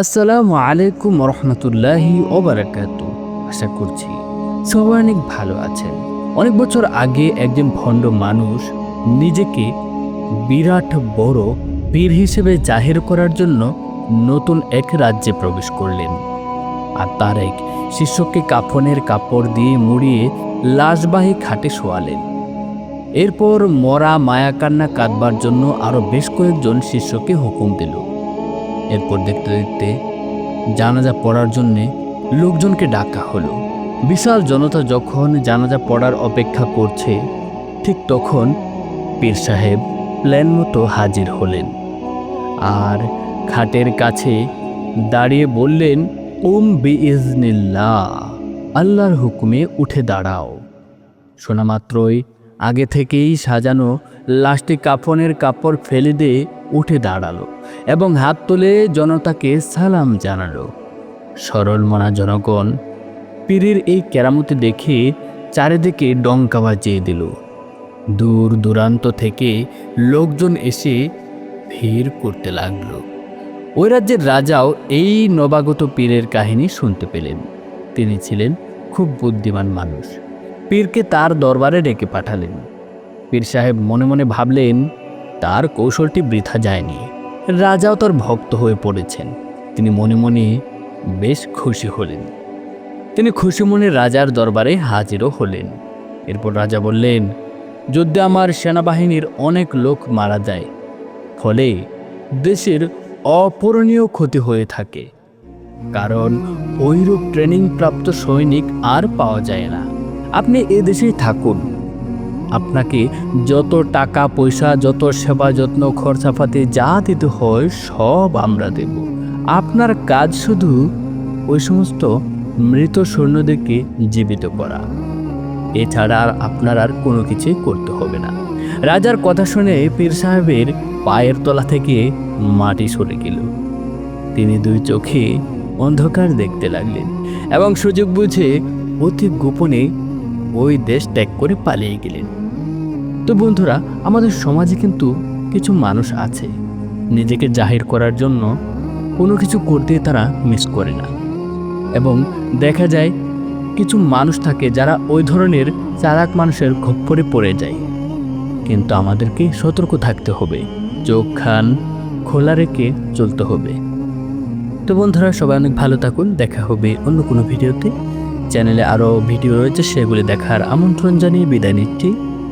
আসসালামু আলাইকুম রহমতুল্লাহি ওবারাকাত। আশা করছি সবাই অনেক ভালো আছেন। অনেক বছর আগে একজন ভণ্ড মানুষ নিজেকে বিরাট বড় বীর হিসেবে জাহির করার জন্য নতুন এক রাজ্যে প্রবেশ করলেন। আর তার এক শিষ্যকে কাফনের কাপড় দিয়ে মুড়িয়ে লাশবাহী খাটে শোয়ালেন। এরপর মরা মায়াকান্না কাঁদবার জন্য আরও বেশ কয়েকজন শিষ্যকে হুকুম দিল। এরপর দেখতে দেখতে জানাজা পড়ার জন্যে লোকজনকে ডাকা হলো। বিশাল জনতা যখন জানাজা পড়ার অপেক্ষা করছে, ঠিক তখন পীর সাহেব প্ল্যান মতো হাজির হলেন আর খাটের কাছে দাঁড়িয়ে বললেন ওম বি ইজনিল্লাহ আল্লাহর হুকুমে উঠে দাঁড়াও। শোনা মাত্রই আগে থেকেই সাজানো লাশটি কাফনের কাপড় ফেলে দিয়ে উঠে দাঁড়াল এবং হাত তুলে জনতাকে সালাম জানালো। সরল মনা জনগণ পীরের এই কেরামতি দেখে চারিদিকে ডঙ্কা বাজিয়ে দিল। দূর দূরান্ত থেকে লোকজন এসে ভিড় করতে লাগল। ওই রাজ্যের রাজাও এই নবাগত পীরের কাহিনী শুনতে পেলেন। তিনি ছিলেন খুব বুদ্ধিমান মানুষ। পীরকে তার দরবারে ডেকে পাঠালেন। পীর সাহেব মনে মনে ভাবলেন তার কৌশলটি বৃথা যায়নি। রাজাও তার ভক্ত হয়ে পড়েছেন। তিনি মনে মনে বেশ খুশি হলেন। তিনি খুশি মনে রাজার দরবারে হাজিরও হলেন। এরপর রাজা বললেন, যুদ্ধে আমার সেনাবাহিনীর অনেক লোক মারা যায়। ফলে দেশের অপূরণীয় ক্ষতি হয়ে থাকে। কারণ ওইরূপ ট্রেনিং প্রাপ্ত সৈনিক আর পাওয়া যায় না। আপনি এদেশেই থাকুন। আপনাকে যত টাকা, পয়সা, যত সেবা, যত্ন, খরচাপাতি যা দিতে হয় সব আমরা দেব। আপনার কাজ শুধু ওই সমস্ত মৃত সৈন্যদেরকে জীবিত করা। এছাড়া আর আপনার আর কোনো কিছুই করতে হবে না। রাজার কথা শুনে পীর সাহেবের পায়ের তলা থেকে মাটি সরে গেল। তিনি দুই চোখে অন্ধকার দেখতে লাগলেন এবং সুযোগ বুঝে অতি গোপনে ওই দেশ ত্যাগ করে পালিয়ে গেলেন। তো বন্ধুরা, আমাদের সমাজে কিন্তু কিছু মানুষ আছে। নিজেকে জাহির করার জন্য কোনো কিছু করতে তারা মিস করে না। এবং দেখা যায় কিছু মানুষ থাকে যারা ওই ধরনের চালাক মানুষের খপ্পরে পড়ে যায়। কিন্তু আমাদেরকে সতর্ক থাকতে হবে, চোখ খান খোলা রেখে চলতে হবে। তো বন্ধুরা, সবাই অনেক ভালো থাকুন, দেখা হবে অন্য কোনো ভিডিওতে। চ্যানেলে আরও ভিডিও রয়েছে, সেগুলি দেখার আমন্ত্রণ জানিয়ে বিদায় নিচ্ছি।